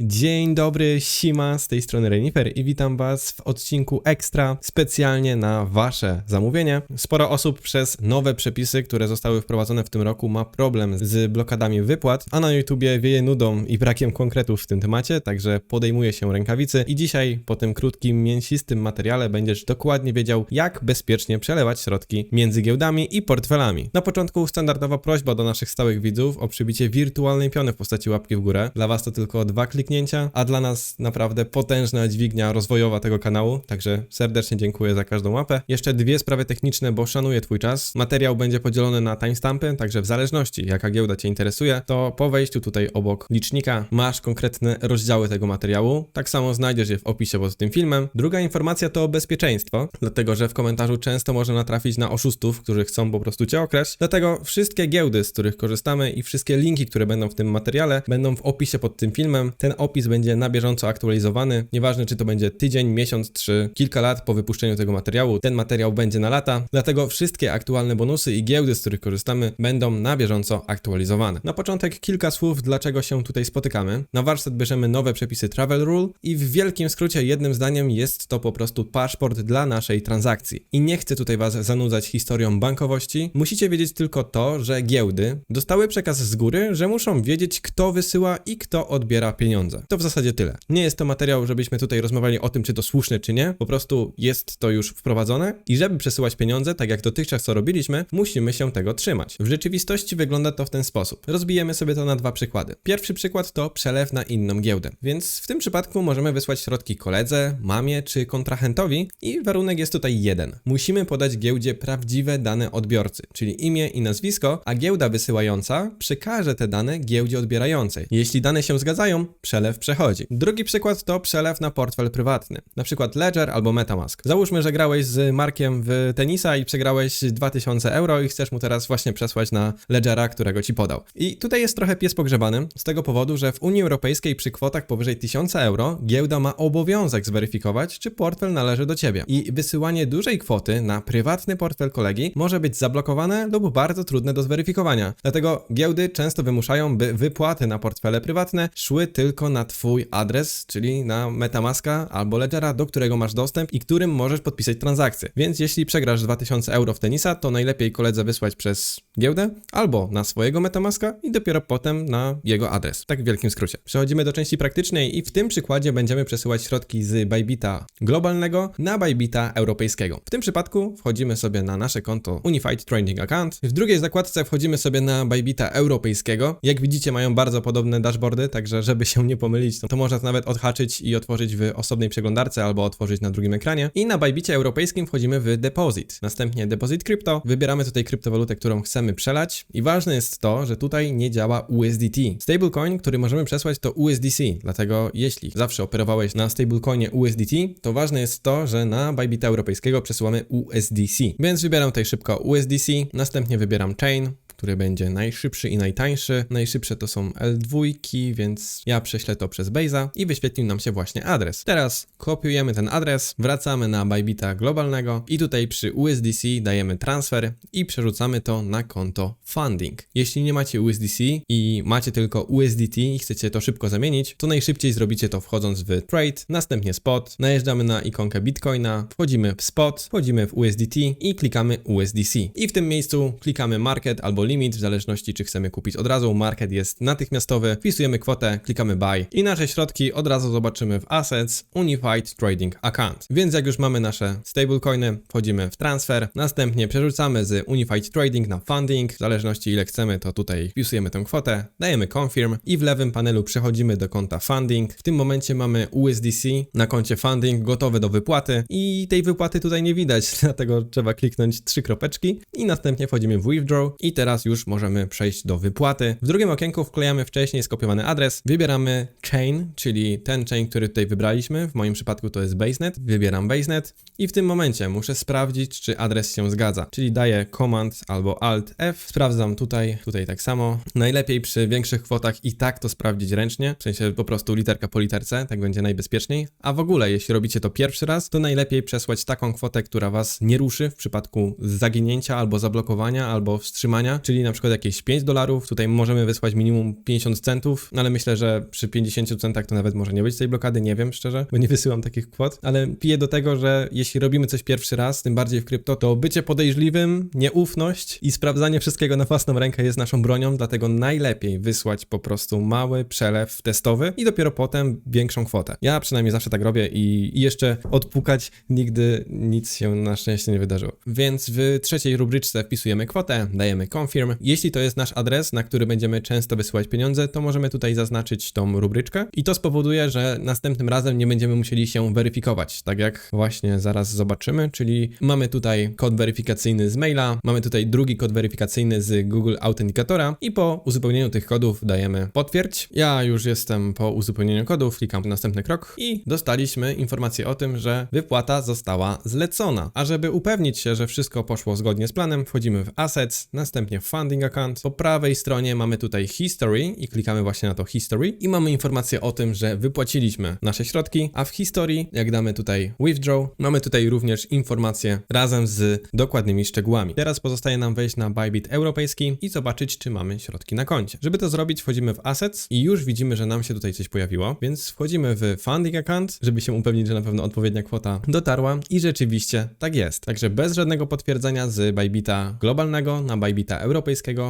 Dzień dobry, Sima, z tej strony Renifer i witam Was w odcinku Ekstra specjalnie na Wasze zamówienie. Sporo osób przez nowe przepisy, które zostały wprowadzone w tym roku ma problem z blokadami wypłat, a na YouTubie wieje nudą i brakiem konkretów w tym temacie, także podejmuje się rękawicy i dzisiaj po tym krótkim, mięsistym materiale będziesz dokładnie wiedział, jak bezpiecznie przelewać środki między giełdami i portfelami. Na początku standardowa prośba do naszych stałych widzów o przybicie wirtualnej piony w postaci łapki w górę. Dla Was to tylko dwa kliknięcia, a dla nas naprawdę potężna dźwignia rozwojowa tego kanału, także serdecznie dziękuję za każdą łapę. Jeszcze dwie sprawy techniczne, bo szanuję Twój czas. Materiał będzie podzielony na timestampy, także w zależności jaka giełda Cię interesuje, to po wejściu tutaj obok licznika masz konkretne rozdziały tego materiału. Tak samo znajdziesz je w opisie pod tym filmem. Druga informacja to bezpieczeństwo, dlatego że w komentarzu często można natrafić na oszustów, którzy chcą po prostu Cię okraść. Dlatego wszystkie giełdy, z których korzystamy i wszystkie linki, które będą w tym materiale, będą w opisie pod tym filmem. Ten opis będzie na bieżąco aktualizowany. Nieważne, czy to będzie tydzień, miesiąc, czy kilka lat po wypuszczeniu tego materiału, ten materiał będzie na lata. Dlatego wszystkie aktualne bonusy i giełdy, z których korzystamy, będą na bieżąco aktualizowane. Na początek kilka słów, dlaczego się tutaj spotykamy. Na warsztat bierzemy nowe przepisy Travel Rule i w wielkim skrócie jednym zdaniem jest to po prostu paszport dla naszej transakcji. I nie chcę tutaj Was zanudzać historią bankowości. Musicie wiedzieć tylko to, że giełdy dostały przekaz z góry, że muszą wiedzieć, kto wysyła i kto odbiera pieniądze. To w zasadzie tyle. Nie jest to materiał, żebyśmy tutaj rozmawiali o tym, czy to słuszne, czy nie. Po prostu jest to już wprowadzone i żeby przesyłać pieniądze, tak jak dotychczas co robiliśmy, musimy się tego trzymać. W rzeczywistości wygląda to w ten sposób. Rozbijemy sobie to na dwa przykłady. Pierwszy przykład to przelew na inną giełdę. Więc w tym przypadku możemy wysłać środki koledze, mamie czy kontrahentowi i warunek jest tutaj jeden. Musimy podać giełdzie prawdziwe dane odbiorcy, czyli imię i nazwisko, a giełda wysyłająca przekaże te dane giełdzie odbierającej. Jeśli dane się zgadzają, przelew przechodzi. Drugi przykład to przelew na portfel prywatny, na przykład Ledger albo Metamask. Załóżmy, że grałeś z Markiem w tenisa i przegrałeś 2000 euro i chcesz mu teraz właśnie przesłać na Ledgera, którego ci podał. I tutaj jest trochę pies pogrzebany, z tego powodu, że w Unii Europejskiej przy kwotach powyżej 1000 euro giełda ma obowiązek zweryfikować, czy portfel należy do ciebie. I wysyłanie dużej kwoty na prywatny portfel kolegi może być zablokowane lub bardzo trudne do zweryfikowania. Dlatego giełdy często wymuszają, by wypłaty na portfele prywatne szły tylko na twój adres, czyli na Metamaska albo Ledgera, do którego masz dostęp i którym możesz podpisać transakcję. Więc jeśli przegrasz 2000 euro w tenisa, to najlepiej koledze wysłać przez giełdę albo na swojego Metamaska i dopiero potem na jego adres. Tak w wielkim skrócie. Przechodzimy do części praktycznej i w tym przykładzie będziemy przesyłać środki z Bybita globalnego na Bybita europejskiego. W tym przypadku wchodzimy sobie na nasze konto Unified Trading Account. W drugiej zakładce wchodzimy sobie na Bybita europejskiego. Jak widzicie mają bardzo podobne dashboardy, także żeby się nie pomylić, to, to można nawet odhaczyć i otworzyć w osobnej przeglądarce albo otworzyć na drugim ekranie. I na Bybicie europejskim wchodzimy w Deposit. Następnie Deposit Crypto. Wybieramy tutaj kryptowalutę, którą chcemy przelać i ważne jest to, że tutaj nie działa USDT. Stablecoin, który możemy przesłać to USDC, dlatego jeśli zawsze operowałeś na stablecoinie USDT, to ważne jest to, że na Bybita europejskiego przesyłamy USDC. Więc wybieram tutaj szybko USDC, następnie wybieram Chain, który będzie najszybszy i najtańszy. Najszybsze to są L2, więc ja prześlę to przez Base'a i wyświetlił nam się właśnie adres. Teraz kopiujemy ten adres, wracamy na Bybita globalnego i tutaj przy USDC dajemy transfer i przerzucamy to na konto funding. Jeśli nie macie USDC i macie tylko USDT i chcecie to szybko zamienić, to najszybciej zrobicie to wchodząc w trade, następnie spot, najeżdżamy na ikonkę Bitcoina, wchodzimy w spot, wchodzimy w USDT i klikamy USDC. I w tym miejscu klikamy market albo limit, w zależności czy chcemy kupić od razu. Market jest natychmiastowy, wpisujemy kwotę, klikamy buy i nasze środki od razu zobaczymy w Assets Unified Trading Account. Więc jak już mamy nasze stablecoiny, wchodzimy w transfer, następnie przerzucamy z Unified Trading na funding, w zależności ile chcemy, to tutaj wpisujemy tę kwotę, dajemy confirm i w lewym panelu przechodzimy do konta funding. W tym momencie mamy USDC na koncie funding gotowe do wypłaty i tej wypłaty tutaj nie widać, dlatego trzeba kliknąć trzy kropeczki i następnie wchodzimy w withdraw i teraz już możemy przejść do wypłaty. W drugim okienku wklejamy wcześniej skopiowany adres, wybieramy chain, czyli ten chain, który tutaj wybraliśmy. W moim przypadku to jest Basenet. Wybieram Basenet i w tym momencie muszę sprawdzić, czy adres się zgadza. Czyli daję Command albo Alt F. Sprawdzam tutaj, tutaj tak samo. Najlepiej przy większych kwotach i tak to sprawdzić ręcznie, w sensie po prostu literka po literce, tak będzie najbezpieczniej. A w ogóle, jeśli robicie to pierwszy raz, to najlepiej przesłać taką kwotę, która was nie ruszy w przypadku zaginięcia albo zablokowania albo wstrzymania, czyli na przykład jakieś 5 dolarów, tutaj możemy wysłać minimum 50 centów, no ale myślę, że przy 50 centach to nawet może nie być tej blokady, nie wiem szczerze, bo nie wysyłam takich kwot, ale piję do tego, że jeśli robimy coś pierwszy raz, tym bardziej w krypto, to bycie podejrzliwym, nieufność i sprawdzanie wszystkiego na własną rękę jest naszą bronią, dlatego najlepiej wysłać po prostu mały przelew testowy i dopiero potem większą kwotę. Ja przynajmniej zawsze tak robię i, i jeszcze odpukać nigdy nic się na szczęście nie wydarzyło. Więc w trzeciej rubryczce wpisujemy kwotę, dajemy confirm. Jeśli to jest nasz adres, na który będziemy często wysyłać pieniądze, to możemy tutaj zaznaczyć tą rubryczkę i to spowoduje, że następnym razem nie będziemy musieli się weryfikować, tak jak właśnie zaraz zobaczymy, czyli mamy tutaj kod weryfikacyjny z maila, mamy tutaj drugi kod weryfikacyjny z Google Authenticatora i po uzupełnieniu tych kodów dajemy potwierdź. Ja już jestem po uzupełnieniu kodów, klikam następny krok i dostaliśmy informację o tym, że wypłata została zlecona. A żeby upewnić się, że wszystko poszło zgodnie z planem, wchodzimy w Assets, następnie w Funding Account. Po prawej stronie mamy tutaj History i klikamy właśnie na to History i mamy informację o tym, że wypłaciliśmy nasze środki, a w historii, jak damy tutaj Withdraw, mamy tutaj również informację razem z dokładnymi szczegółami. Teraz pozostaje nam wejść na Bybit europejski i zobaczyć, czy mamy środki na koncie. Żeby to zrobić, wchodzimy w Assets i już widzimy, że nam się tutaj coś pojawiło, więc wchodzimy w Funding Account, żeby się upewnić, że na pewno odpowiednia kwota dotarła i rzeczywiście tak jest. Także bez żadnego potwierdzenia z Bybita globalnego na Bybita europejskiego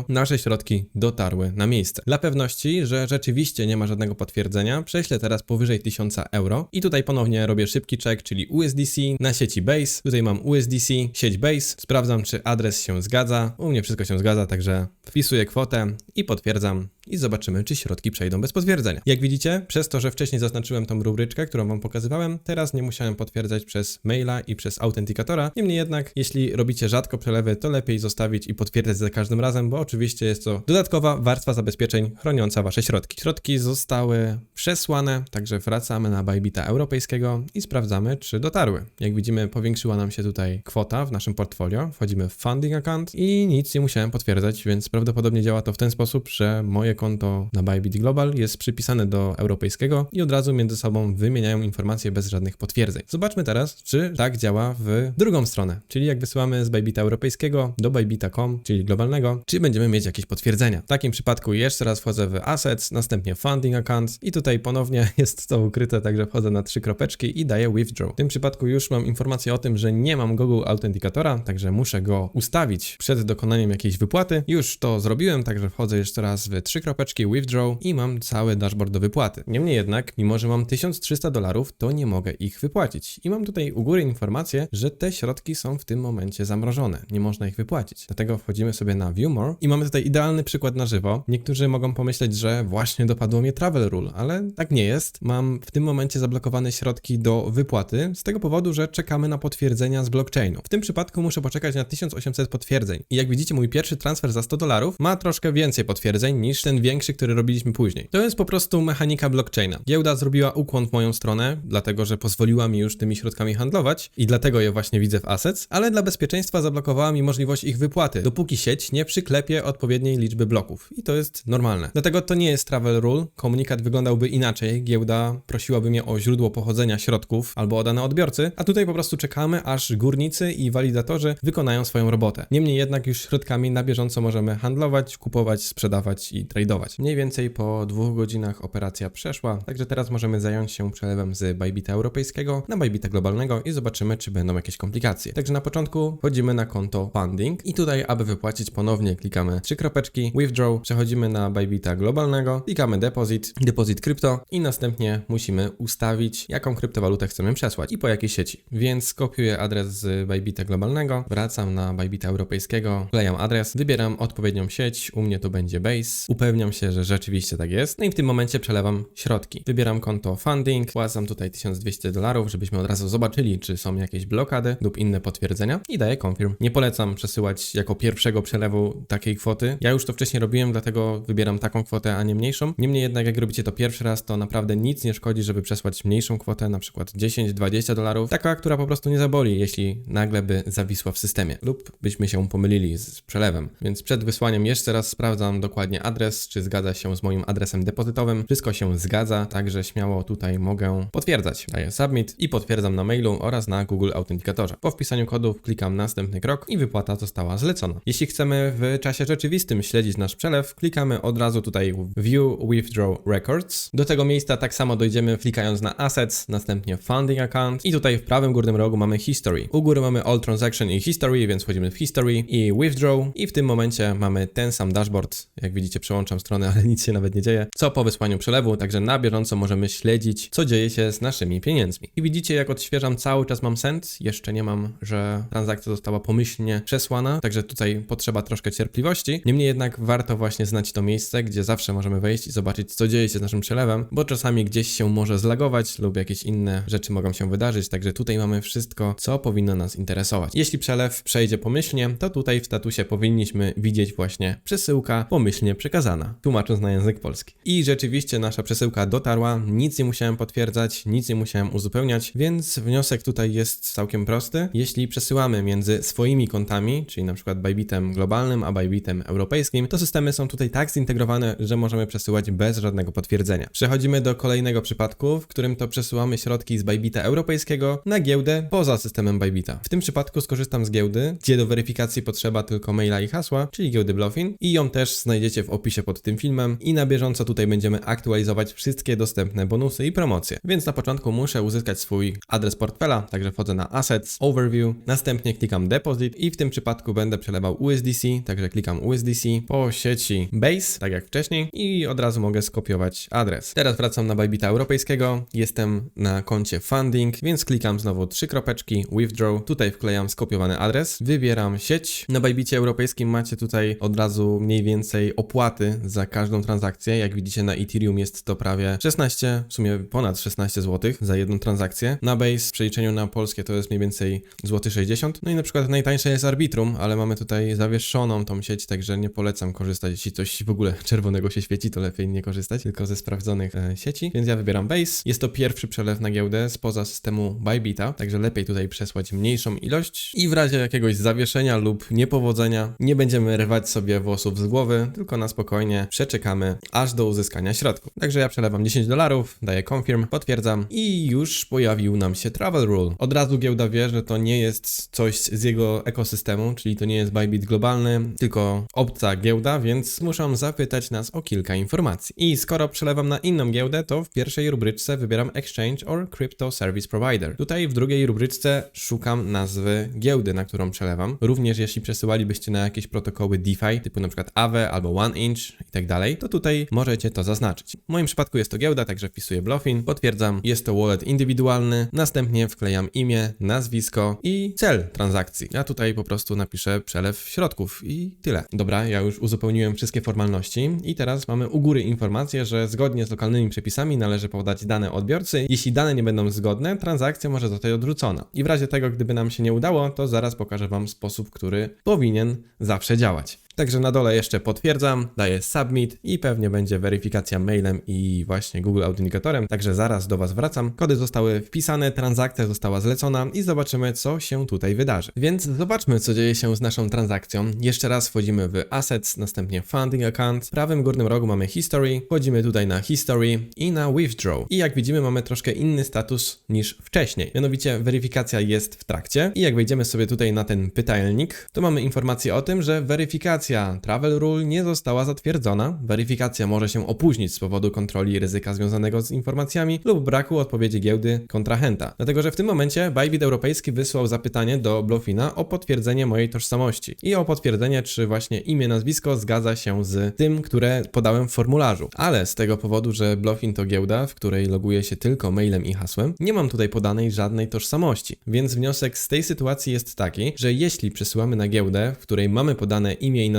nasze środki dotarły na miejsce. Dla pewności, że rzeczywiście nie ma żadnego potwierdzenia, prześlę teraz powyżej 1000 euro i tutaj ponownie robię szybki check, czyli USDC na sieci Base. Tutaj mam USDC, sieć Base, sprawdzam czy adres się zgadza. U mnie wszystko się zgadza, także wpisuję kwotę i potwierdzam i zobaczymy, czy środki przejdą bez potwierdzenia. Jak widzicie, przez to, że wcześniej zaznaczyłem tą rubryczkę, którą Wam pokazywałem, teraz nie musiałem potwierdzać przez maila i przez autentikatora. Niemniej jednak, jeśli robicie rzadko przelewy, to lepiej zostawić i potwierdzać za każdym razem, bo oczywiście jest to dodatkowa warstwa zabezpieczeń chroniąca Wasze środki. Środki zostały przesłane, także wracamy na Bybita europejskiego i sprawdzamy, czy dotarły. Jak widzimy, powiększyła nam się tutaj kwota w naszym portfolio. Wchodzimy w funding account i nic nie musiałem potwierdzać, więc prawdopodobnie działa to w ten sposób, że moje konto na Bybit Global jest przypisane do europejskiego i od razu między sobą wymieniają informacje bez żadnych potwierdzeń. Zobaczmy teraz, czy tak działa w drugą stronę, czyli jak wysyłamy z Bybita europejskiego do bybita.com, czyli globalnego, czy będziemy mieć jakieś potwierdzenia. W takim przypadku jeszcze raz wchodzę w Assets, następnie Funding Account i tutaj ponownie jest to ukryte, także wchodzę na trzy kropeczki i daję Withdraw. W tym przypadku już mam informację o tym, że nie mam Google Authenticatora, także muszę go ustawić przed dokonaniem jakiejś wypłaty. Już to zrobiłem, także wchodzę jeszcze raz w trzy kropeczki Withdraw i mam cały dashboard do wypłaty. Niemniej jednak, mimo że mam 1300 dolarów, to nie mogę ich wypłacić. I mam tutaj u góry informację, że te środki są w tym momencie zamrożone. Nie można ich wypłacić. Dlatego wchodzimy sobie na View More i mamy tutaj idealny przykład na żywo. Niektórzy mogą pomyśleć, że właśnie dopadło mnie Travel Rule, ale tak nie jest. Mam w tym momencie zablokowane środki do wypłaty z tego powodu, że czekamy na potwierdzenia z blockchainu. W tym przypadku muszę poczekać na 1800 potwierdzeń. I jak widzicie, mój pierwszy transfer za 100 dolarów ma troszkę więcej potwierdzeń niż ten większy, który robiliśmy później. To jest po prostu mechanika blockchaina. Giełda zrobiła ukłon w moją stronę, dlatego że pozwoliła mi już tymi środkami handlować i dlatego je właśnie widzę w assets, ale dla bezpieczeństwa zablokowała mi możliwość ich wypłaty, dopóki sieć nie przyklepie odpowiedniej liczby bloków. I to jest normalne. Dlatego to nie jest travel rule. Komunikat wyglądałby inaczej. Giełda prosiłaby mnie o źródło pochodzenia środków albo o dane odbiorcy, a tutaj po prostu czekamy, aż górnicy i walidatorzy wykonają swoją robotę. Niemniej jednak już środkami na bieżąco możemy handlować, kupować, sprzedawać i tradować. Mniej więcej po dwóch godzinach operacja przeszła, także teraz możemy zająć się przelewem z Bybita europejskiego na Bybita globalnego i zobaczymy, czy będą jakieś komplikacje. Także na początku wchodzimy na konto funding i tutaj, aby wypłacić ponownie klikamy trzy kropeczki, withdraw, przechodzimy na Bybita globalnego, klikamy deposit, deposit krypto i następnie musimy ustawić, jaką kryptowalutę chcemy przesłać i po jakiej sieci. Więc kopiuję adres z Bybita globalnego, wracam na Bybita europejskiego, wklejam adres, wybieram odpowiednią sieć, u mnie to będzie Base, upewniam się, że rzeczywiście tak jest, no i w tym momencie przelewam środki. Wybieram konto funding, płacam tutaj 1200 dolarów, żebyśmy od razu zobaczyli, czy są jakieś blokady lub inne potwierdzenia i daję confirm. Nie polecam przesyłać jako pierwszego przelewu takiej kwoty. Ja już to wcześniej robiłem, dlatego wybieram taką kwotę, a nie mniejszą. Niemniej jednak, jak robicie to pierwszy raz, to naprawdę nic nie szkodzi, żeby przesłać mniejszą kwotę, na przykład 10-20 dolarów. Taka, która po prostu nie zaboli, jeśli nagle by zawisła w systemie lub byśmy się pomylili z przelewem. Więc przed wysłaniem jeszcze raz sprawdzam dokładnie adres, czy zgadza się z moim adresem depozytowym. Wszystko się zgadza, także śmiało tutaj mogę potwierdzać. Daję submit i potwierdzam na mailu oraz na Google Authenticatorze. Po wpisaniu kodów klikam następny krok i wypłata została zlecona. Jeśli chcemy w czasie rzeczywistym śledzić nasz przelew, klikamy od razu tutaj View Withdraw Records. Do tego miejsca tak samo dojdziemy klikając na Assets, następnie Funding Account i tutaj w prawym górnym rogu mamy History. U góry mamy All Transaction i History, więc wchodzimy w History i Withdraw i w tym momencie mamy ten sam dashboard. Jak widzicie przełączam stronę, ale nic się nawet nie dzieje. Co po wysłaniu przelewu, także na bieżąco możemy śledzić, co dzieje się z naszymi pieniędzmi. I widzicie, jak odświeżam cały czas mam send. Jeszcze nie mam, że transakcja została pomyślnie przesłana, także tutaj potrzeba troszkę cierpliwości. Niemniej jednak warto właśnie znać to miejsce, gdzie zawsze możemy wejść i zobaczyć, co dzieje się z naszym przelewem, bo czasami gdzieś się może zlagować lub jakieś inne rzeczy mogą się wydarzyć, także tutaj mamy wszystko, co powinno nas interesować. Jeśli przelew przejdzie pomyślnie, to tutaj w statusie powinniśmy widzieć właśnie przesyłka pomyślnie przekazana, tłumacząc na język polski. I rzeczywiście nasza przesyłka dotarła, nic nie musiałem potwierdzać, nic nie musiałem uzupełniać, więc wniosek tutaj jest całkiem prosty. Jeśli przesyłamy między swoimi kontami, czyli na przykład Bybitem globalnym, a Bybitem europejskim, to systemy są tutaj tak zintegrowane, że możemy przesyłać bez żadnego potwierdzenia. Przechodzimy do kolejnego przypadku, w którym to przesyłamy środki z Bybita europejskiego na giełdę poza systemem Bybita. W tym przypadku skorzystam z giełdy, gdzie do weryfikacji potrzeba tylko maila i hasła, czyli giełdy Bluffin i ją też znajdziecie w opisie pod tym filmem i na bieżąco tutaj będziemy aktualizować wszystkie dostępne bonusy i promocje. Więc na początku muszę uzyskać swój adres portfela, także wchodzę na Assets, Overview, następnie klikam Deposit i w tym przypadku będę przelewał USDC, także klikam USDC po sieci Base, tak jak wcześniej i od razu mogę skopiować adres. Teraz wracam na Bybita europejskiego, jestem na koncie Funding, więc klikam znowu trzy kropeczki Withdraw, tutaj wklejam skopiowany adres, wybieram sieć. Na Bybicie europejskim macie tutaj od razu mniej więcej opłaty za każdą transakcję, jak widzicie na Ethereum jest to prawie 16, w sumie ponad 16 zł za jedną transakcję. Na Base w przeliczeniu na polskie to jest mniej więcej złoty 60. No i na przykład najtańsze jest Arbitrum, ale mamy tutaj zawieszoną tą sieć, także nie polecam korzystać. Jeśli coś w ogóle czerwonego się świeci, to lepiej nie korzystać, tylko ze sprawdzonych e, sieci. Więc ja wybieram Base. Jest to pierwszy przelew na giełdę spoza systemu Bybita, także lepiej tutaj przesłać mniejszą ilość i w razie jakiegoś zawieszenia lub niepowodzenia nie będziemy rwać sobie włosów z głowy, tylko na spokojnie przeczekamy aż do uzyskania środków. Także ja przelewam 10 dolarów, daję confirm, potwierdzam i już pojawił nam się travel rule. Od razu giełda wie, że to nie jest coś z jego ekosystemu, czyli to nie jest Bybit globalny, tylko obca giełda, więc muszą zapytać nas o kilka informacji. I skoro przelewam na inną giełdę, to w pierwszej rubryczce wybieram Exchange or Crypto Service Provider. Tutaj w drugiej rubryczce szukam nazwy giełdy, na którą przelewam. Również jeśli przesyłalibyście na jakieś protokoły DeFi, typu na przykład Aave albo OneInch i tak dalej, to tutaj możecie to zaznaczyć. W moim przypadku jest to giełda, także wpisuję Bluffin, potwierdzam, jest to wallet indywidualny, następnie wklejam imię, nazwisko i cel transakcji. Ja tutaj po prostu napiszę przelew środków i tyle. Dobra, ja już uzupełniłem wszystkie formalności i teraz mamy u góry informację, że zgodnie z lokalnymi przepisami należy podać dane odbiorcy. Jeśli dane nie będą zgodne, transakcja może zostać odrzucona. I w razie tego, gdyby nam się nie udało, to zaraz pokażę Wam sposób, który powinien zawsze działać. Także na dole jeszcze potwierdzam, daję submit i pewnie będzie weryfikacja mailem i właśnie Google Authenticatorem. Także zaraz do Was wracam. Kody zostały wpisane, transakcja została zlecona i zobaczymy, co się tutaj wydarzy. Więc zobaczmy, co dzieje się z naszą transakcją. Jeszcze raz wchodzimy w Assets, następnie Funding Account. W prawym górnym rogu mamy History. Wchodzimy tutaj na History i na Withdraw. I jak widzimy, mamy troszkę inny status niż wcześniej. Mianowicie weryfikacja jest w trakcie. I jak wejdziemy sobie tutaj na ten pytajnik, to mamy informację o tym, że weryfikacja Travel Rule nie została zatwierdzona. Weryfikacja może się opóźnić z powodu kontroli ryzyka związanego z informacjami lub braku odpowiedzi giełdy kontrahenta. Dlatego, że w tym momencie Bybit Europejski wysłał zapytanie do Bluffina o potwierdzenie mojej tożsamości i o potwierdzenie, czy właśnie imię, nazwisko zgadza się z tym, które podałem w formularzu. Ale z tego powodu, że Bluffin to giełda, w której loguję się tylko mailem i hasłem, nie mam tutaj podanej żadnej tożsamości. Więc wniosek z tej sytuacji jest taki, że jeśli przesyłamy na giełdę, w której mamy podane imię i nazwisko,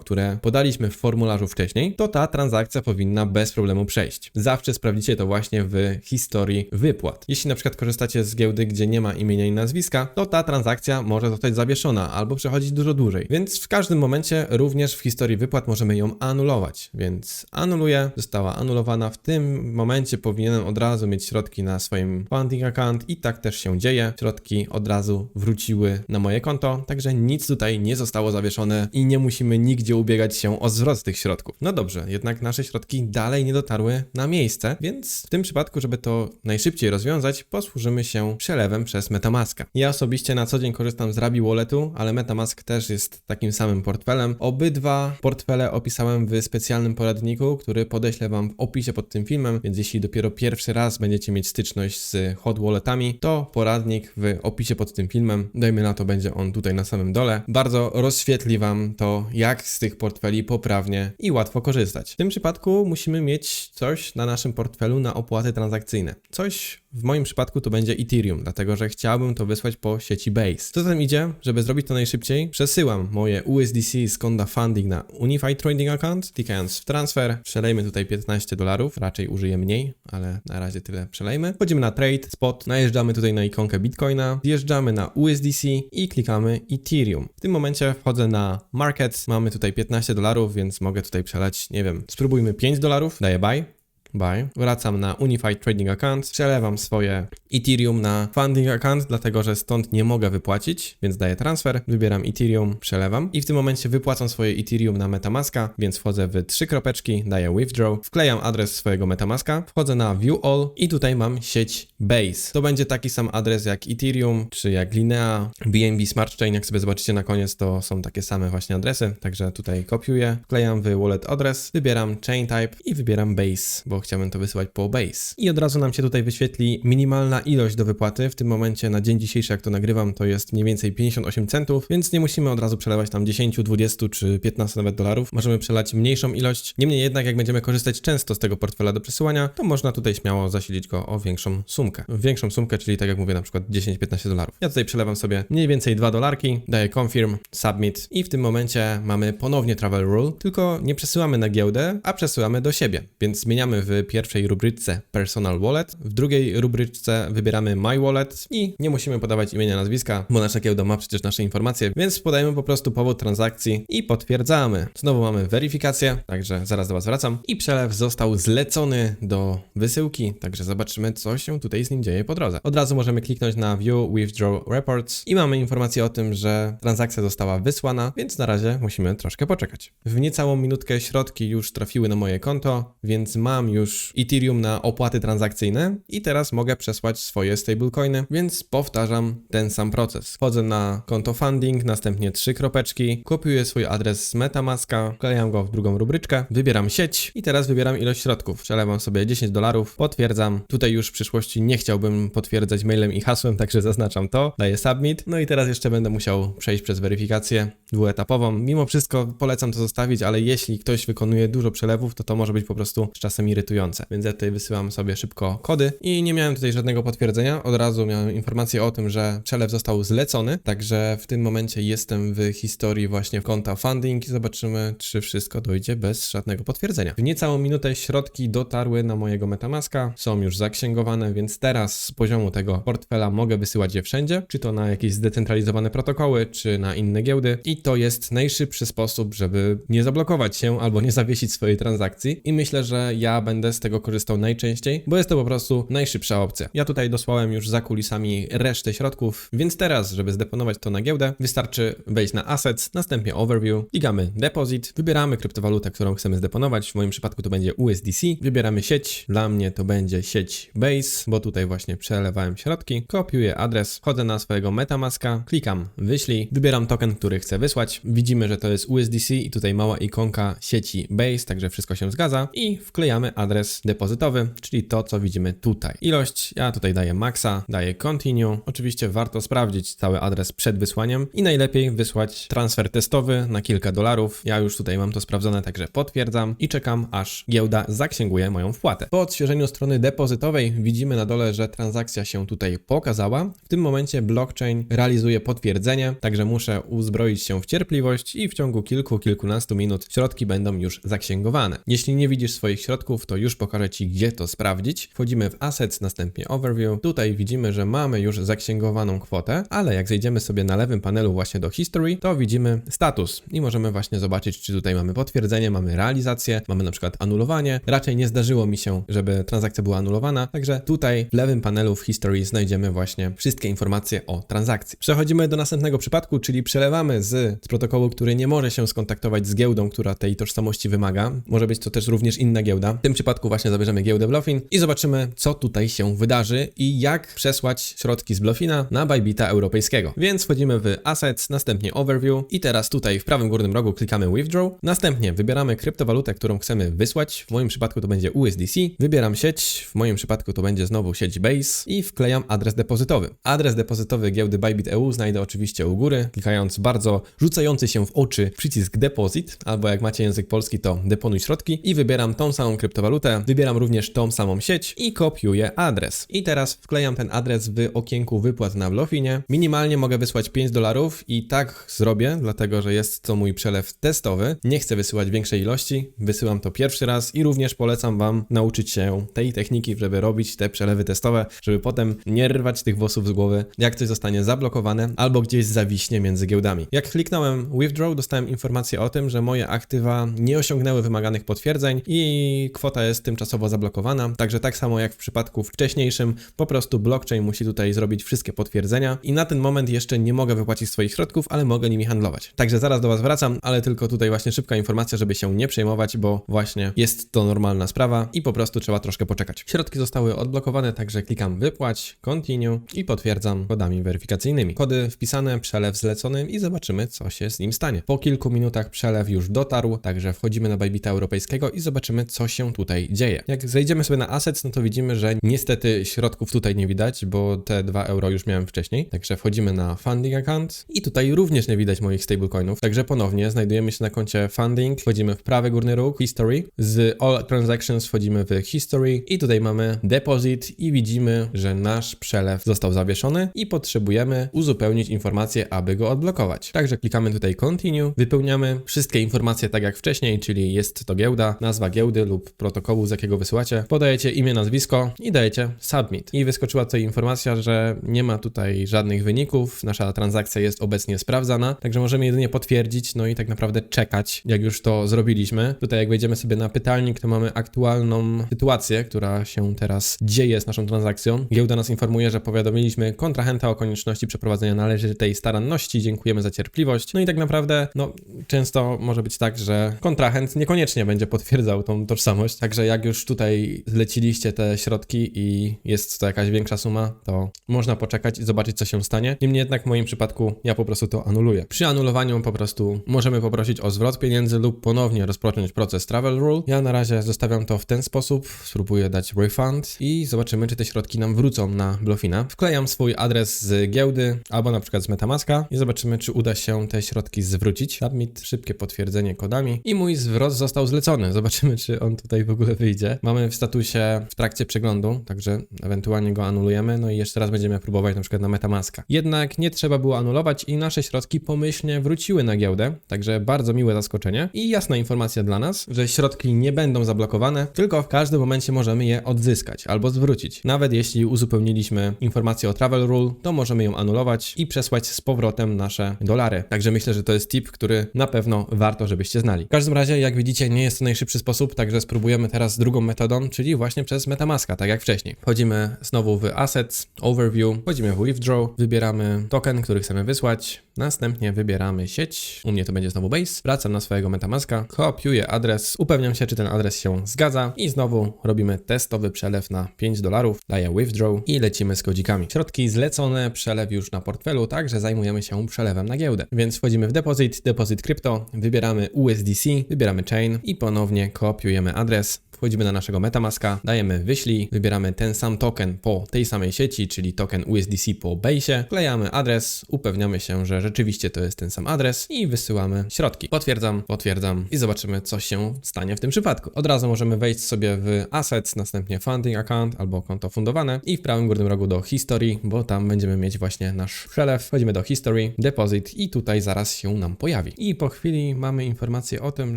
które podaliśmy w formularzu wcześniej, to ta transakcja powinna bez problemu przejść. Zawsze sprawdzicie to właśnie w historii wypłat. Jeśli na przykład korzystacie z giełdy, gdzie nie ma imienia i nazwiska, to ta transakcja może zostać zawieszona albo przechodzić dużo dłużej. Więc w każdym momencie również w historii wypłat możemy ją anulować. Więc anuluję, została anulowana. W tym momencie powinienem od razu mieć środki na swoim funding account i tak też się dzieje. Środki od razu wróciły na moje konto, także nic tutaj nie zostało zawieszone i nie musi musimy nigdzie ubiegać się o zwrot tych środków. No dobrze, jednak nasze środki dalej nie dotarły na miejsce, więc w tym przypadku, żeby to najszybciej rozwiązać, posłużymy się przelewem przez Metamaska. Ja osobiście na co dzień korzystam z Rabi Walletu, ale Metamask też jest takim samym portfelem. Obydwa portfele opisałem w specjalnym poradniku, który podeślę Wam w opisie pod tym filmem, więc jeśli dopiero pierwszy raz będziecie mieć styczność z hot walletami, to poradnik w opisie pod tym filmem, dajmy na to, będzie on tutaj na samym dole, bardzo rozświetli Wam to, jak z tych portfeli poprawnie i łatwo korzystać. W tym przypadku musimy mieć coś na naszym portfelu na opłaty transakcyjne. Coś w moim przypadku to będzie Ethereum, dlatego że chciałbym to wysłać po sieci Base. Co za tym idzie, żeby zrobić to najszybciej, przesyłam moje USDC z konta funding na Unified Trading Account, klikając w transfer, przelejmy tutaj 15 dolarów, raczej użyję mniej, ale na razie tyle przelejmy. Wchodzimy na trade, spot, najeżdżamy tutaj na ikonkę Bitcoina, wjeżdżamy na USDC i klikamy Ethereum. W tym momencie wchodzę na market, mamy tutaj 15 dolarów, więc mogę tutaj przelać, nie wiem, spróbujmy 5 dolarów, daję buy, buy. Wracam na Unified Trading Account, przelewam swoje Ethereum na Funding Account, dlatego że stąd nie mogę wypłacić, więc daję transfer, wybieram Ethereum, przelewam i w tym momencie wypłacam swoje Ethereum na Metamaska, więc wchodzę w trzy kropeczki, daję withdraw, wklejam adres swojego Metamaska, wchodzę na View All i tutaj mam sieć Base. To będzie taki sam adres jak Ethereum, czy jak Linea, BNB Smart Chain, jak sobie zobaczycie na koniec, to są takie same właśnie adresy, także tutaj kopiuję, wklejam w wallet adres, wybieram Chain Type i wybieram Base, bo chciałbym to wysyłać po Base. I od razu nam się tutaj wyświetli minimalna ilość do wypłaty. W tym momencie na dzień dzisiejszy, jak to nagrywam, to jest mniej więcej 58 centów, więc nie musimy od razu przelewać tam 10, 20 czy 15 nawet dolarów. Możemy przelać mniejszą ilość. Niemniej jednak, jak będziemy korzystać często z tego portfela do przesyłania, to można tutaj śmiało zasilić go o większą sumkę. Większą sumkę, czyli tak jak mówię, na przykład 10-15 dolarów. Ja tutaj przelewam sobie mniej więcej 2 dolarki, daję confirm, submit i w tym momencie mamy ponownie travel rule, tylko nie przesyłamy na giełdę, a przesyłamy do siebie. Więc zmieniamy w pierwszej rubryczce personal wallet, w drugiej rubryczce wybieramy My Wallet i nie musimy podawać imienia, nazwiska, bo nasza giełda ma przecież nasze informacje, więc podajemy po prostu powód transakcji i potwierdzamy. Znowu mamy weryfikację, także zaraz do Was wracam. I przelew został zlecony do wysyłki, także zobaczymy, co się tutaj z nim dzieje po drodze. Od razu możemy kliknąć na View Withdraw Reports i mamy informację o tym, że transakcja została wysłana, więc na razie musimy troszkę poczekać. W niecałą minutkę środki już trafiły na moje konto, więc mam już Ethereum na opłaty transakcyjne i teraz mogę przesłać swoje stablecoiny, więc powtarzam ten sam proces. Wchodzę na konto funding, następnie trzy kropeczki, kopiuję swój adres z Metamaska, wklejam go w drugą rubryczkę, wybieram sieć i teraz wybieram ilość środków. Przelewam sobie 10 dolarów, potwierdzam. Tutaj już w przyszłości nie chciałbym potwierdzać mailem i hasłem, także zaznaczam to, daję submit. No i teraz jeszcze będę musiał przejść przez weryfikację dwuetapową. Mimo wszystko polecam to zostawić, ale jeśli ktoś wykonuje dużo przelewów, to to może być po prostu z czasem irytujące. Więc ja tutaj wysyłam sobie szybko kody i nie miałem tutaj żadnego potwierdzenia. Od razu miałem informację o tym, że przelew został zlecony, także w tym momencie jestem w historii właśnie konta funding i zobaczymy, czy wszystko dojdzie bez żadnego potwierdzenia. W niecałą minutę środki dotarły na mojego Metamaska, są już zaksięgowane, więc teraz z poziomu tego portfela mogę wysyłać je wszędzie, czy to na jakieś zdecentralizowane protokoły, czy na inne giełdy. I to jest najszybszy sposób, żeby nie zablokować się albo nie zawiesić swojej transakcji. I myślę, że ja będę z tego korzystał najczęściej, bo jest to po prostu najszybsza opcja. Ja tutaj dosłałem już za kulisami resztę środków, więc teraz, żeby zdeponować to na giełdę, wystarczy wejść na Assets, następnie Overview, klikamy Deposit, wybieramy kryptowalutę, którą chcemy zdeponować, w moim przypadku to będzie USDC, wybieramy sieć, dla mnie to będzie sieć Base, bo tutaj właśnie przelewałem środki, kopiuję adres, wchodzę na swojego Metamaska, klikam wyślij, wybieram token, który chcę wysłać, widzimy, że to jest USDC i tutaj mała ikonka sieci Base, także wszystko się zgadza. I wklejamy adres depozytowy, czyli to, co widzimy tutaj. Ilość, ja tutaj daję maxa, daję continue. Oczywiście warto sprawdzić cały adres przed wysłaniem i najlepiej wysłać transfer testowy na kilka dolarów. Ja już tutaj mam to sprawdzone, także potwierdzam i czekam, aż giełda zaksięguje moją wpłatę. Po odświeżeniu strony depozytowej widzimy na dole, że transakcja się tutaj pokazała. W tym momencie blockchain realizuje potwierdzenie, także muszę uzbroić się w cierpliwość i w ciągu kilku, kilkunastu minut środki będą już zaksięgowane. Jeśli nie widzisz swoich środków, to to już pokażę Ci, gdzie to sprawdzić. Wchodzimy w Assets, następnie Overview. Tutaj widzimy, że mamy już zaksięgowaną kwotę, ale jak zejdziemy sobie na lewym panelu właśnie do History, to widzimy status i możemy właśnie zobaczyć, czy tutaj mamy potwierdzenie, mamy realizację, mamy na przykład anulowanie. Raczej nie zdarzyło mi się, żeby transakcja była anulowana, także tutaj w lewym panelu w History znajdziemy właśnie wszystkie informacje o transakcji. Przechodzimy do następnego przypadku, czyli przelewamy z, z protokołu, który nie może się skontaktować z giełdą, która tej tożsamości wymaga. Może być to też również inna giełda. W tym przypadku właśnie zabierzemy giełdę Bluffin i zobaczymy, co tutaj się wydarzy i jak przesłać środki z Bluffina na Bybita europejskiego. Więc wchodzimy w Assets, następnie Overview i teraz tutaj w prawym górnym rogu klikamy Withdraw. Następnie wybieramy kryptowalutę, którą chcemy wysłać. W moim przypadku to będzie USDC. Wybieram sieć, w moim przypadku to będzie znowu sieć Base i wklejam adres depozytowy. Adres depozytowy giełdy Bybit EU znajdę oczywiście u góry, klikając bardzo rzucający się w oczy przycisk Deposit, albo jak macie język polski to deponuj środki i wybieram tą samą kryptowalutę, wybieram również tą samą sieć i kopiuję adres. I teraz wklejam ten adres w okienku wypłat na Blufinie. Minimalnie mogę wysłać 5 dolarów i tak zrobię, dlatego że jest to mój przelew testowy. Nie chcę wysyłać większej ilości, wysyłam to pierwszy raz i również polecam Wam nauczyć się tej techniki, żeby robić te przelewy testowe, żeby potem nie rwać tych włosów z głowy, jak coś zostanie zablokowane albo gdzieś zawiśnie między giełdami. Jak kliknąłem withdraw, dostałem informację o tym, że moje aktywa nie osiągnęły wymaganych potwierdzeń i kwota jest tymczasowo zablokowana. Także tak samo jak w przypadku wcześniejszym, po prostu blockchain musi tutaj zrobić wszystkie potwierdzenia i na ten moment jeszcze nie mogę wypłacić swoich środków, ale mogę nimi handlować. Także zaraz do Was wracam, ale tylko tutaj właśnie szybka informacja, żeby się nie przejmować, bo właśnie jest to normalna sprawa i po prostu trzeba troszkę poczekać. Środki zostały odblokowane, także klikam wypłać, continue i potwierdzam kodami weryfikacyjnymi. Kody wpisane, przelew zlecony i zobaczymy, co się z nim stanie. Po kilku minutach przelew już dotarł, także wchodzimy na Bybita europejskiego i zobaczymy, co się tutaj dzieje. Jak zejdziemy sobie na assets, no to widzimy, że niestety środków tutaj nie widać, bo te 2 euro już miałem wcześniej. Także wchodzimy na funding account i tutaj również nie widać moich stablecoinów. Także ponownie znajdujemy się na koncie funding, wchodzimy w prawy górny róg, history, z all transactions wchodzimy w history i tutaj mamy deposit i widzimy, że nasz przelew został zawieszony i potrzebujemy uzupełnić informacje, aby go odblokować. Także klikamy tutaj continue, wypełniamy wszystkie informacje tak jak wcześniej, czyli jest to giełda, nazwa giełdy lub protokołu, z jakiego wysyłacie, podajecie imię, nazwisko i dajecie submit. I wyskoczyła tutaj informacja, że nie ma tutaj żadnych wyników, nasza transakcja jest obecnie sprawdzana, także możemy jedynie potwierdzić, no i tak naprawdę czekać, jak już to zrobiliśmy. Tutaj jak wejdziemy sobie na pytalnik, to mamy aktualną sytuację, która się teraz dzieje z naszą transakcją. Giełda nas informuje, że powiadomiliśmy kontrahenta o konieczności przeprowadzenia należytej staranności, dziękujemy za cierpliwość. No i tak naprawdę, no często może być tak, że kontrahent niekoniecznie będzie potwierdzał tą tożsamość, także jak już tutaj zleciliście te środki i jest to jakaś większa suma, to można poczekać i zobaczyć, co się stanie. Niemniej jednak w moim przypadku ja po prostu to anuluję. Przy anulowaniu po prostu możemy poprosić o zwrot pieniędzy lub ponownie rozpocząć proces Travel Rule. Ja na razie zostawiam to w ten sposób, spróbuję dać refund i zobaczymy, czy te środki nam wrócą na Bluefina. Wklejam swój adres z giełdy albo na przykład z Metamaska i zobaczymy, czy uda się te środki zwrócić. Submit, szybkie potwierdzenie kodami i mój zwrot został zlecony. Zobaczymy, czy on tutaj w ogóle wyjdzie. Mamy w statusie w trakcie przeglądu, także ewentualnie go anulujemy, no i jeszcze raz będziemy próbować na przykład na Metamaska. Jednak nie trzeba było anulować i nasze środki pomyślnie wróciły na giełdę, także bardzo miłe zaskoczenie i jasna informacja dla nas, że środki nie będą zablokowane, tylko w każdym momencie możemy je odzyskać albo zwrócić. Nawet jeśli uzupełniliśmy informację o Travel Rule, to możemy ją anulować i przesłać z powrotem nasze dolary. Także myślę, że to jest tip, który na pewno warto, żebyście znali. W każdym razie, jak widzicie, nie jest to najszybszy sposób, także spróbujemy teraz drugą metodą, czyli właśnie przez Metamaska, tak jak wcześniej. Wchodzimy znowu w Assets, Overview, wchodzimy w Withdraw, wybieramy token, który chcemy wysłać, następnie wybieramy sieć, u mnie to będzie znowu Base, wracam na swojego Metamaska, kopiuję adres, upewniam się, czy ten adres się zgadza i znowu robimy testowy przelew na 5 dolarów, daję Withdraw i lecimy z kodzikami. Środki zlecone, przelew już na portfelu, także zajmujemy się przelewem na giełdę. Więc wchodzimy w Deposit, Deposit Crypto, wybieramy USDC, wybieramy Chain i ponownie kopiujemy adres, Wchodzimy na naszego Metamaska, dajemy wyślij, wybieramy ten sam token po tej samej sieci, czyli token USDC po Base, wklejamy adres, upewniamy się, że rzeczywiście to jest ten sam adres i wysyłamy środki. Potwierdzam, potwierdzam i zobaczymy, co się stanie w tym przypadku. Od razu możemy wejść sobie w Assets, następnie Funding Account albo konto fundowane i w prawym górnym rogu do History, bo tam będziemy mieć właśnie nasz przelew. Wchodzimy do History, Deposit i tutaj zaraz się nam pojawi. I po chwili mamy informację o tym,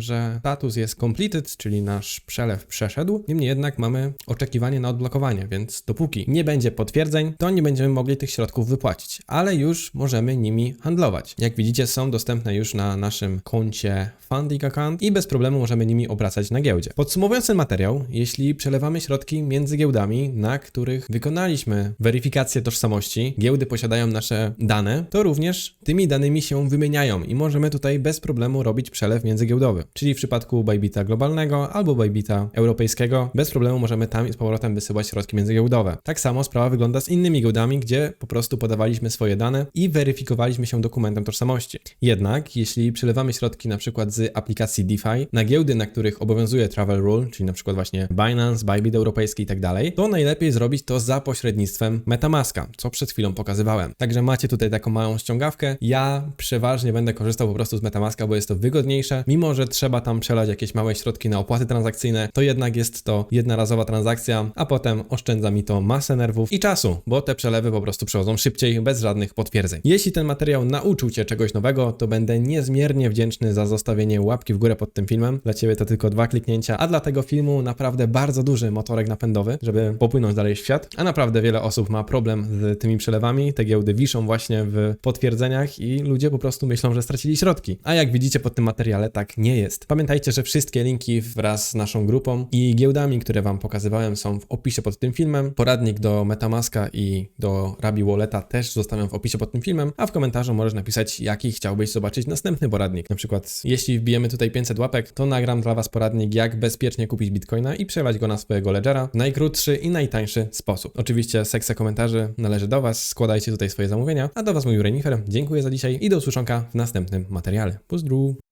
że status jest completed, czyli nasz przelew przeszedł. Niemniej jednak mamy oczekiwanie na odblokowanie, więc dopóki nie będzie potwierdzeń, to nie będziemy mogli tych środków wypłacić, ale już możemy nimi handlować. Jak widzicie, są dostępne już na naszym koncie Funding Account i bez problemu możemy nimi obracać na giełdzie. Podsumowując ten materiał, jeśli przelewamy środki między giełdami, na których wykonaliśmy weryfikację tożsamości, giełdy posiadają nasze dane, to również tymi danymi się wymieniają i możemy tutaj bez problemu robić przelew międzygiełdowy. Czyli w przypadku Bybita globalnego albo Bybita europejskiego, bez problemu możemy tam i z powrotem wysyłać środki międzygiełdowe. Tak samo sprawa wygląda z innymi giełdami, gdzie po prostu podawaliśmy swoje dane i weryfikowaliśmy się dokumentem tożsamości. Jednak jeśli przelewamy środki na przykład z aplikacji DeFi na giełdy, na których obowiązuje Travel Rule, czyli na przykład właśnie Binance, Bybit europejski i tak dalej, to najlepiej zrobić to za pośrednictwem Metamaska, co przed chwilą pokazywałem. Także macie tutaj taką małą ściągawkę. Ja przeważnie będę korzystał po prostu z Metamaska, bo jest to wygodniejsze. Mimo, że trzeba tam przelać jakieś małe środki na opłaty transakcyjne, to jednak jest to jednorazowa transakcja, a potem oszczędza mi to masę nerwów i czasu, bo te przelewy po prostu przechodzą szybciej, bez żadnych potwierdzeń. Jeśli ten materiał nauczył Cię czegoś nowego, to będę niezmiernie wdzięczny za zostawienie łapki w górę pod tym filmem. Dla Ciebie to tylko dwa kliknięcia, a dla tego filmu naprawdę bardzo duży motorek napędowy, żeby popłynąć dalej w świat. A naprawdę wiele osób ma problem z tymi przelewami. Te giełdy wiszą właśnie w potwierdzeniach i ludzie po prostu myślą, że stracili środki. A jak widzicie pod tym materiale, tak nie jest. Pamiętajcie, że wszystkie linki wraz z naszą grupą i giełdami, które Wam pokazywałem, są w opisie pod tym filmem. Poradnik do Metamaska i do Rabi Walleta też zostawiam w opisie pod tym filmem, a w komentarzu możesz napisać, jaki chciałbyś zobaczyć następny poradnik. Na przykład, jeśli wbijemy tutaj 500 łapek, to nagram dla Was poradnik, jak bezpiecznie kupić bitcoina i przelać go na swojego ledgera w najkrótszy i najtańszy sposób. Oczywiście sekcja komentarzy należy do Was, składajcie tutaj swoje zamówienia, a do Was mówił Renifer. Dziękuję za dzisiaj i do usłyszonka w następnym materiale. Pozdrów!